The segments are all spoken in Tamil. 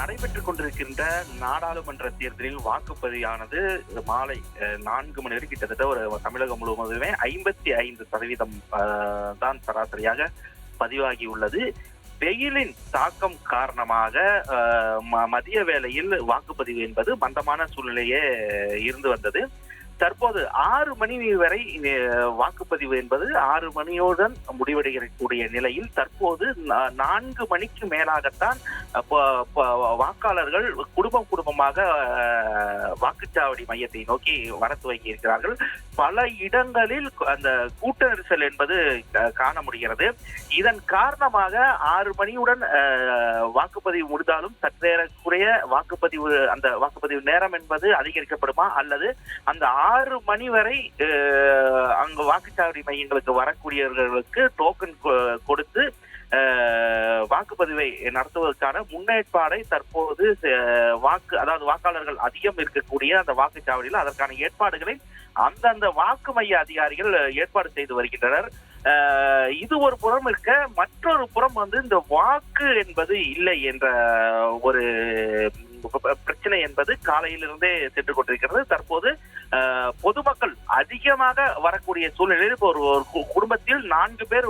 நடைபெற்றுக் கொண்டிருக்கின்ற நாடாளுமன்ற தேர்தலில் வாக்குப்பதிவானது மாலை நான்கு மணி வரை கிட்டத்தட்ட ஒரு தமிழகம் முழுவதுமே ஐம்பத்தி ஐந்து சதவீதம் தான் சராசரியாக பதிவாகி உள்ளது. வெயிலின் தாக்கம் காரணமாக ம- மதிய வேளையில் வாக்குப்பதிவு என்பது மந்தமான சூழ்நிலையே இருந்து வந்தது. தற்போது ஆறு மணி வரை வாக்குப்பதிவு என்பது ஆறு மணியுடன் முடிவடையக்கூடிய நிலையில் தற்போது நான்கு மணிக்கு மேலாகத்தான் வாக்காளர்கள் குடும்பம் குடும்பமாக வாக்குச்சாவடி மையத்தை நோக்கி வர துவங்கி இருக்கிறார்கள். பல இடங்களில் அந்த கூட்ட நெரிசல் என்பது காண முடிகிறது இதன் காரணமாக ஆறு மணியுடன் வாக்குப்பதிவு முடிந்தாலும் சற்றேறக்குறைய வாக்குப்பதிவு அந்த வாக்குப்பதிவு நேரம் என்பது அதிகரிக்கப்படுமா? அல்லது அந்த ஆறு மணி வரை அங்கு வாக்குச்சாவடி மையங்களுக்கு வரக்கூடியவர்களுக்கு டோக்கன் கொ- கொடுத்து வாக்குப்பதிவை நடத்துவதற்கான முன்னேற்பாடை தற்போது வாக்கு அதாவது வாக்காளர்கள் அதிகம் இருக்கக்கூடிய அந்த வாக்குச்சாவடியில் அதற்கான ஏற்பாடுகளை அந்தந்த வாக்கு மைய அதிகாரிகள் ஏற்பாடு செய்து வருகின்றனர். இது ஒரு புறம் இருக்க மற்றொரு புறம் வந்து இந்த வாக்கு என்பது இல்லை என்ற ஒரு பிரச்சனை என்பது காலையிலிருந்தே சென்று கொண்டிருக்கிறது. தற்போது பொதுமக்கள் அதிகமாக வரக்கூடிய சூழ்நிலையில் இப்போ ஒரு ஒரு கு- குடும்பத்தில் நான்கு பேர்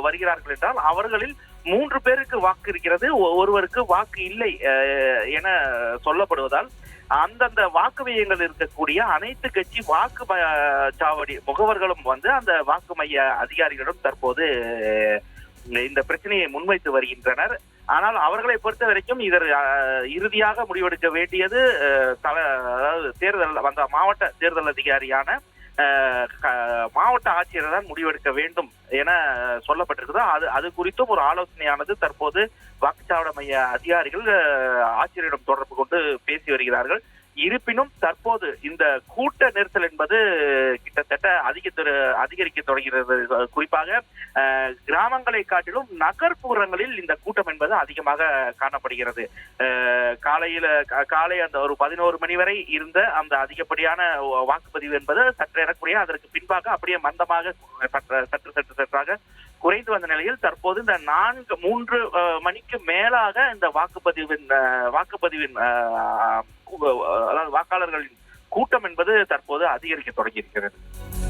வருகிறார்கள் என்றால் அவர்களில் மூன்று பேருக்கு வாக்கு இருக்கிறது ஒருவருக்கு வாக்கு இல்லை என சொல்லப்படுவதால் அந்தந்த வாக்கு மையங்கள் இருக்கக்கூடிய அனைத்து கட்சி வாக்கு சாவடி முகவர்களும் வந்து அந்த வாக்கு மைய அதிகாரிகளிடம் தற்போது இந்த பிரச்சனையை முன்வைத்து வருகின்றனர். ஆனால் அவர்களை பொறுத்த வரைக்கும் இதர் இறுதியாக முடிவெடுக்க வேண்டியது தல அதாவது தேர்தல் அந்த மாவட்ட தேர்தல் அதிகாரியான மாவட்ட ஆட்சியர் தான் முடிவெடுக்க வேண்டும் என சொல்லப்பட்டிருக்குது. அது அது குறித்தும் ஒரு ஆலோசனையானது தற்போது வாக்குச்சாவடி மைய அதிகாரிகள் ஆட்சியரிடம் தொடர்பு கொண்டு பேசி வருகிறார்கள். இருப்பினும் தற்போது இந்த கூட்ட அதிக அதிகரிக்க தொடங்கிறது குறிப்பாக கிராமங்களை காட்டிலும் நகர்ப்புறங்களில் இந்த கூட்டம் என்பது அதிகமாக காணப்படுகிறது. காலையில காலை அந்த ஒரு பதினோரு மணி வரை இருந்த அந்த அதிகப்படியான வாக்குப்பதிவு என்பது சற்றேறக்குறைய அதற்கு பின்பாக அப்படியே மந்தமாக சற்று சற்று சற்று சற்றாக குறைந்து வந்த நிலையில் தற்போது இந்த நான்கு மூன்று மணிக்கு மேலாக இந்த வாக்குப்பதிவின் வாக்குப்பதிவின் அதாவது வாக்காளர்களின் கூட்டம் என்பது தற்போது அதிகரிக்க தொடங்கி இருக்கிறது